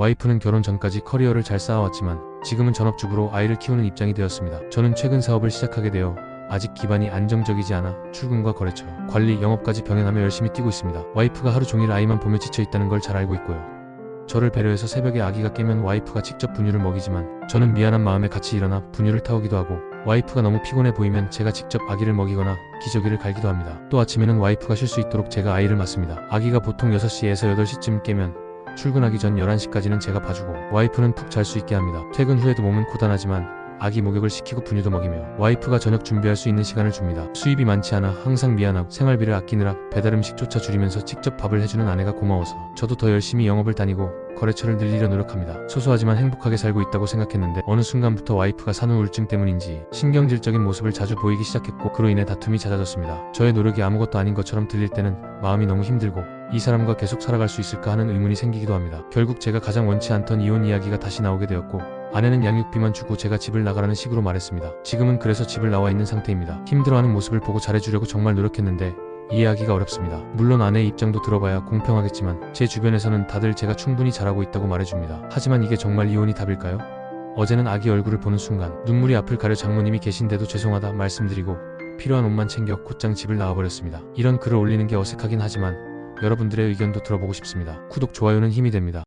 와이프는 결혼 전까지 커리어를 잘 쌓아왔지만 지금은 전업주부로 아이를 키우는 입장이 되었습니다. 저는 최근 사업을 시작하게 되어 아직 기반이 안정적이지 않아 출근과 거래처, 관리, 영업까지 병행하며 열심히 뛰고 있습니다. 와이프가 하루 종일 아이만 보며 지쳐 있다는 걸 잘 알고 있고요. 저를 배려해서 새벽에 아기가 깨면 와이프가 직접 분유를 먹이지만 저는 미안한 마음에 같이 일어나 분유를 타오기도 하고 와이프가 너무 피곤해 보이면 제가 직접 아기를 먹이거나 기저귀를 갈기도 합니다. 또 아침에는 와이프가 쉴 수 있도록 제가 아이를 맞습니다. 아기가 보통 6시에서 8시쯤 깨면 출근하기 전 11시까지는 제가 봐주고 와이프는 푹 잘 수 있게 합니다. 퇴근 후에도 몸은 고단하지만 아기 목욕을 시키고 분유도 먹이며 와이프가 저녁 준비할 수 있는 시간을 줍니다. 수입이 많지 않아 항상 미안하고 생활비를 아끼느라 배달 음식조차 줄이면서 직접 밥을 해주는 아내가 고마워서 저도 더 열심히 영업을 다니고 거래처를 늘리려 노력합니다. 소소하지만 행복하게 살고 있다고 생각했는데 어느 순간부터 와이프가 산후 우울증 때문인지 신경질적인 모습을 자주 보이기 시작했고 그로 인해 다툼이 잦아졌습니다. 저의 노력이 아무것도 아닌 것처럼 들릴 때는 마음이 너무 힘들고 이 사람과 계속 살아갈 수 있을까 하는 의문이 생기기도 합니다. 결국 제가 가장 원치 않던 이혼 이야기가 다시 나오게 되었고 아내는 양육비만 주고 제가 집을 나가라는 식으로 말했습니다. 지금은 그래서 집을 나와 있는 상태입니다. 힘들어하는 모습을 보고 잘해주려고 정말 노력했는데 이해하기가 어렵습니다. 물론 아내의 입장도 들어봐야 공평하겠지만 제 주변에서는 다들 제가 충분히 잘하고 있다고 말해줍니다. 하지만 이게 정말 이혼이 답일까요? 어제는 아기 얼굴을 보는 순간 눈물이 앞을 가려 장모님이 계신데도 죄송하다 말씀드리고 필요한 옷만 챙겨 곧장 집을 나와버렸습니다. 이런 글을 올리는 게 어색하긴 하지만 여러분들의 의견도 들어보고 싶습니다. 구독, 좋아요는 힘이 됩니다.